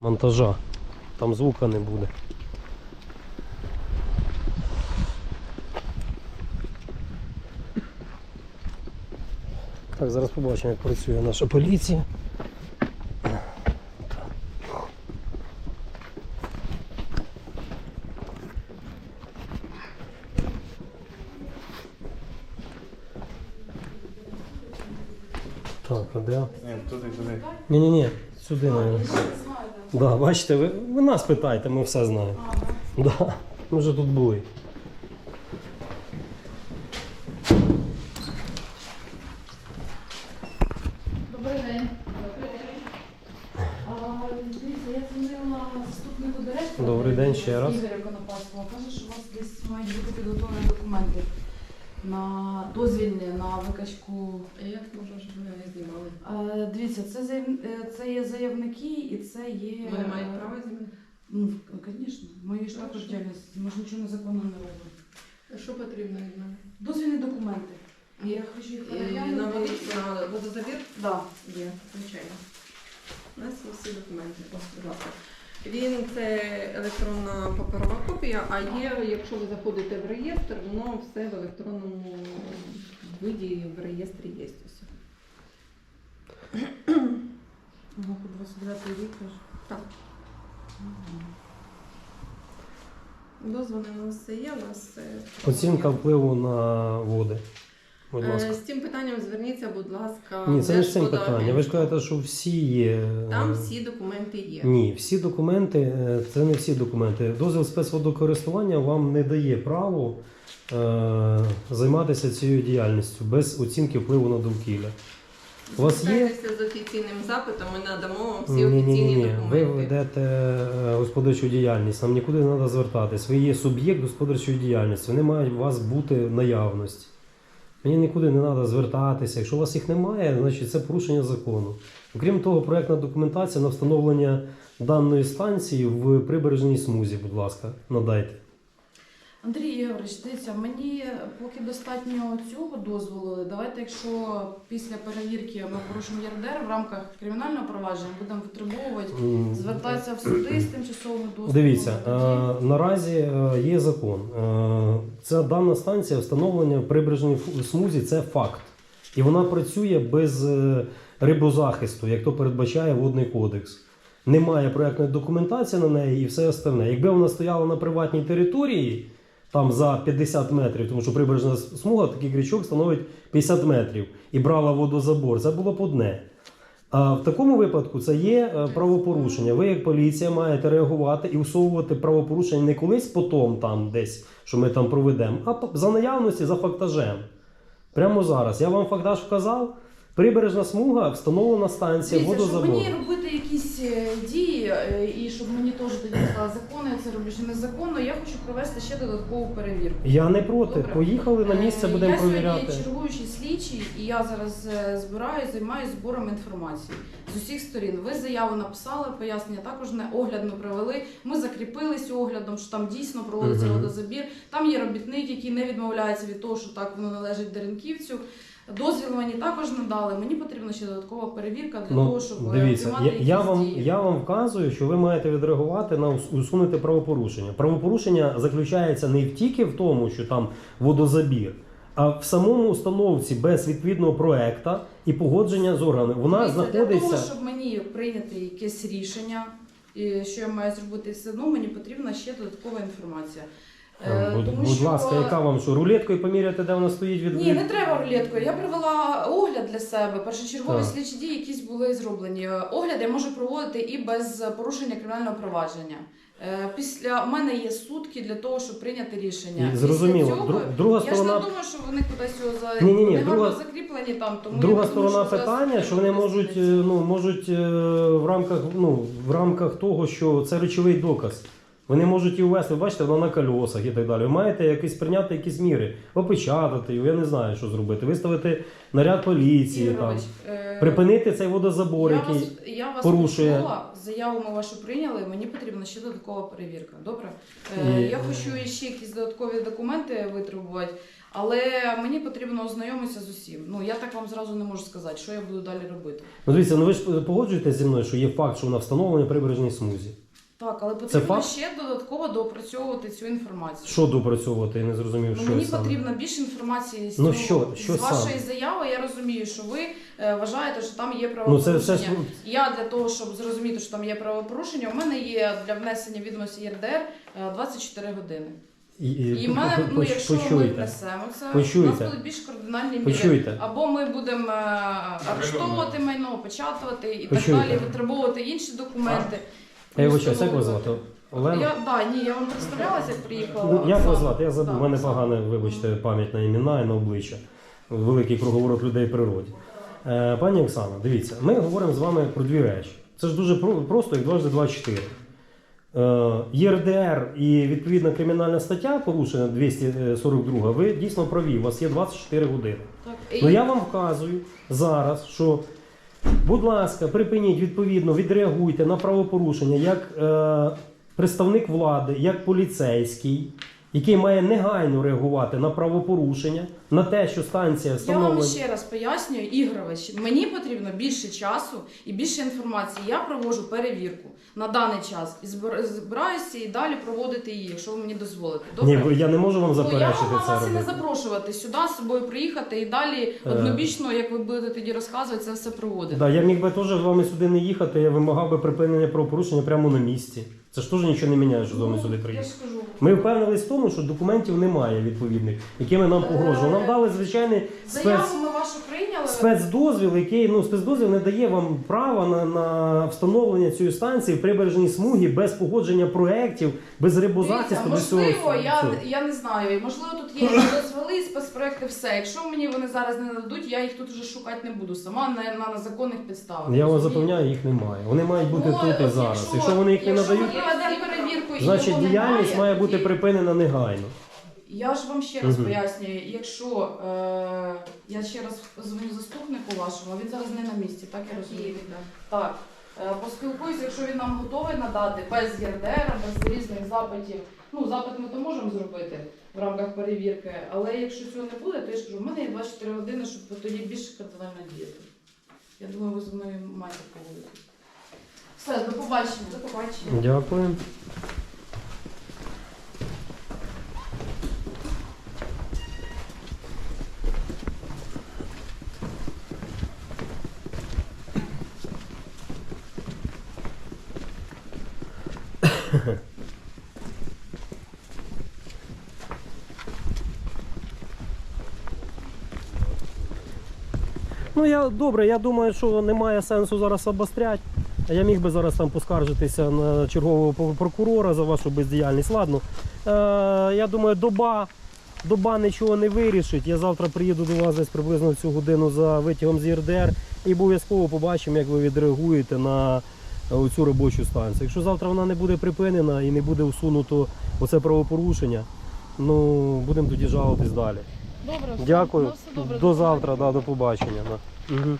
монтажа. Там звука не буде. Так, зараз побачимо, як працює наша поліція. Так, а де? Ні, туди, туди. Ні-ні-ні, сюди, мабуть. Да, бачите, ви, ви нас питаєте, ми все знаємо. Да, ми вже тут були. Добрий день. А, Дивіться, я дзвонила заступнику директора. Добрий день ще раз. Ігоря Конопадського. Каже, що у вас десь мають бути підготовлені документи на дозвільні на викачку. А Як можна, щоб ми не знімали? А, Дивіться, це, заяв- е, це є заявники і це є. Вони мають е, право знімати? Ну, звісно, мої ж також Хорошо. діяльність. Ми ж нічого незаконного не робимо. Що потрібно від мене? Дозвільні документи. І я хочу їх І на, переглянути. води- на водозабір Да. є, звичайно. У нас є всі документи, будь ласка. Він це електронна паперова копія, а є, якщо ви заходите в реєстр, воно все в електронному виді в реєстрі є. Ось. По 29 рік аж. Так. Дозволи у нас все є, у нас все. Оцінка впливу на води. Будь Е, ласка. З цим питанням зверніться, будь ласка. Ні, це не з цим питання. Ви ж кажете, що всі є. е, Там всі документи є. Ні, всі документи, е, це не всі документи. Дозвіл спецводокористування вам не дає право е, займатися цією діяльністю без оцінки впливу на довкілля. У вас є? Звертайтеся з офіційним запитом, ми надамо вам всі Ні, ні, ні, офіційні ні. Ви документи. ведете е, господарчу діяльність, нам нікуди не треба звертатись. Ви є суб'єкт господарчої діяльності, вони мають у вас бути в наявності. Мені нікуди не треба звертатися. Якщо у вас їх немає, значить це порушення закону. Окрім того, проектна документація на встановлення даної станції в прибережній смузі, будь ласка, надайте. Андрій Ігорович, дивіться, мені поки достатньо цього дозволу. Давайте, якщо після перевірки ми порушимо ЄРДР в рамках кримінального провадження, будемо витребовувати, звертатися в суди з тимчасового дозволу. Дивіться, е, наразі е, є закон. Е, Ця дана станція встановлення в прибережній смузі це факт. І вона працює без е, рибозахисту, як то передбачає водний кодекс. Немає проектної документації на неї і все остальне. Якби вона стояла на приватній території, там за 50 метрів, тому що прибережна смуга, такий крючок становить 50 метрів і брала водозабор, це було б одне. А в такому випадку це є е, правопорушення. Ви, як поліція, маєте реагувати і усовувати правопорушення не колись потом, там десь, що ми там проведемо, а за наявності, за фактажем. Прямо зараз. Я вам фактаж вказав. Прибережна смуга, встановлена станція Дивіться, щоб водозабору. мені робити якісь е, дії, е, і щоб мені теж тоді сказали, законно я це роблю чи незаконно, я хочу провести ще додаткову перевірку. Я не проти. Добре. Поїхали на місце, Е, будемо я провіряти. сьогодні чергуючий слідчий, і я зараз е, збираю, займаюся збором інформації з усіх сторін. Ви заяву написали, пояснення також не огляд ми провели. Ми закріпились оглядом, що там дійсно проводиться Мгм. водозабір. Там є робітник, який не відмовляється від того, що так воно належить Деренківцю. Дозвіл мені також надали. Мені потрібна ще додаткова перевірка для того, щоб е, дивіться, приймати я, я, вам, дії. я вам вказую, що ви маєте відреагувати на ус- усунути правопорушення. Правопорушення заключається не тільки в тому, що там водозабір, а в самому установці без відповідного проекта і погодження з органами. Вона Дивіться, Для того, щоб мені прийняти якесь рішення, і що я маю зробити все одно, мені потрібна ще додаткова інформація. Е, Будь, тому будь що- ласка, яка вам що, рулеткою поміряти, де вона стоїть від Ні, не треба рулеткою. Я провела огляд для себе. Першочергові Так. слідчі дії якісь були зроблені. Е, Огляд я можу проводити і без порушення кримінального провадження. Е, Після у мене є сутки для того, щоб прийняти рішення. І зрозуміло. Цього, Дру- друга я ж сторона не думаю, що вони кудись його за Ні-ні-ні, вони друга- закріплені там. Тому Друга я думаю, сторона що зараз питання, що вони можуть, е, ну, можуть е, в рамках, ну, в рамках того, що це речовий доказ. Вони можуть її ввести, ви бачите, вона на кольосах і так далі. Ви маєте якісь прийняти якісь міри, опечатати його, я не знаю, що зробити. Виставити наряд поліції, там, Ігорович, е, припинити цей водозабор, я який. вас, я вас порушує. почула, заяву ми вашу прийняли, мені потрібна ще додаткова перевірка. Добре? Е, І- Я хочу ще якісь додаткові документи витребувати, але мені потрібно ознайомитися з усім. Ну я так вам зразу не можу сказати, що я буду далі робити. Ну дивіться, ну ви ж погоджуєтесь зі мною, що є факт, що вона встановлена в прибережній смузі. Так, але потрібно факт? ще додатково доопрацьовувати цю інформацію. Що допрацьовувати? Я не зрозумів, Ну, що мені саме. потрібно більше інформації з, Ну, цього- що- що з вашої саме? заяви. Я розумію, що ви е, вважаєте, що там є Ну правопорушення. це все ж Я для того, щоб зрозуміти, що там є правопорушення, у мене є для внесення відомості ЄРДР е, 24 години. і, і, І в мене, ну, поч- якщо ми внесемо це, Почуйте. у нас будуть більш кардинальні міри. Почуйте. Або ми будемо е, арештовувати майно, опечатувати і Почуйте. так далі, витребовувати інші документи. Я вибачаюсь, як вас звати? Олена? Я, да, ні, я вам представлялася, як приїхала. Ну, як вас Оксана. звати? Я забув. Да, У мене погане, вибачте, пам'ять на імена і на обличчя. Великий круговорот людей в природі. Е, пані Оксана, дивіться, ми говоримо з вами про дві речі. Це ж дуже про- просто, як дважди два чотири. Е, ЄРДР і відповідна кримінальна стаття, порушена 242, ви дійсно праві, у вас є 24 години. Так, Ну і- я вам вказую зараз, що, будь ласка, припиніть відповідно, відреагуйте на правопорушення як е, представник влади, як поліцейський, який має негайно реагувати на правопорушення, на те, що станція Я вам ще раз пояснюю, Ігорович, мені потрібно більше часу і більше інформації. Я проводжу перевірку на даний час і збир- збираюся і далі проводити її, якщо ви мені дозволите. Ні, Добре? ви- я не можу вам Ну, я заперечити це вас і не запрошувати сюди з собою приїхати і далі Е. однобічно, як ви будете тоді розказувати, це все проводити. Да, я міг би теж з вами сюди не їхати, я вимагав би припинення правопорушення прямо на місці. Це ж теж нічого не міняє, що вами Ну, сюди я приїхати. ж кажу. Ми впевнились в тому, що документів немає відповідних, якими нам погрожували. Нам дали звичайний спец, Заяву ми вашу прийняли. спецдозвіл, який ну спецдозвіл не дає вам права на, на встановлення цієї станції в прибережній смугі без погодження проєктів, без рибозахисту, без всього. можливо, я, цього. я не знаю. Можливо, тут є дозволи, спецпроекти, все. Якщо мені вони зараз не нададуть, я їх тут вже шукати не буду сама на, на, на законних підставах. Я вас запевняю, їх немає. Вони мають бути Ну, тут і зараз. Якщо вони їх не надають, ми перевірку значить діяльність немає, має бути припинена негайно. Я ж вам ще раз Мгм. пояснюю, якщо е, я ще раз дзвоню заступнику вашому, він зараз не на місці, так я розумію. Так. Е, Поспілкуюся, якщо він нам готовий надати без ЄРДР, без різних запитів. Ну, запит ми то можемо зробити в рамках перевірки, але якщо цього не буде, то я ж кажу, в мене є 24 години, щоб тоді більше кардинально діяти. Я думаю, ви зі мною маєте погодитися. Все, до побачення. До побачення. Дякую. Ну я добре, я думаю, що немає сенсу зараз обостряти. Я міг би зараз там поскаржитися на чергового прокурора за вашу бездіяльність. Ладно. Е, я думаю, доба, доба нічого не вирішить. Я завтра приїду до вас десь приблизно в цю годину за витягом з ЄРДР і обов'язково побачимо, як ви відреагуєте на цю робочу станцію. Якщо завтра вона не буде припинена і не буде усунуто оце правопорушення, ну будемо тоді жалуватись далі. Добре. Дякую. Ну, все добре, До до завтра, да, до побачення. Да. Угу.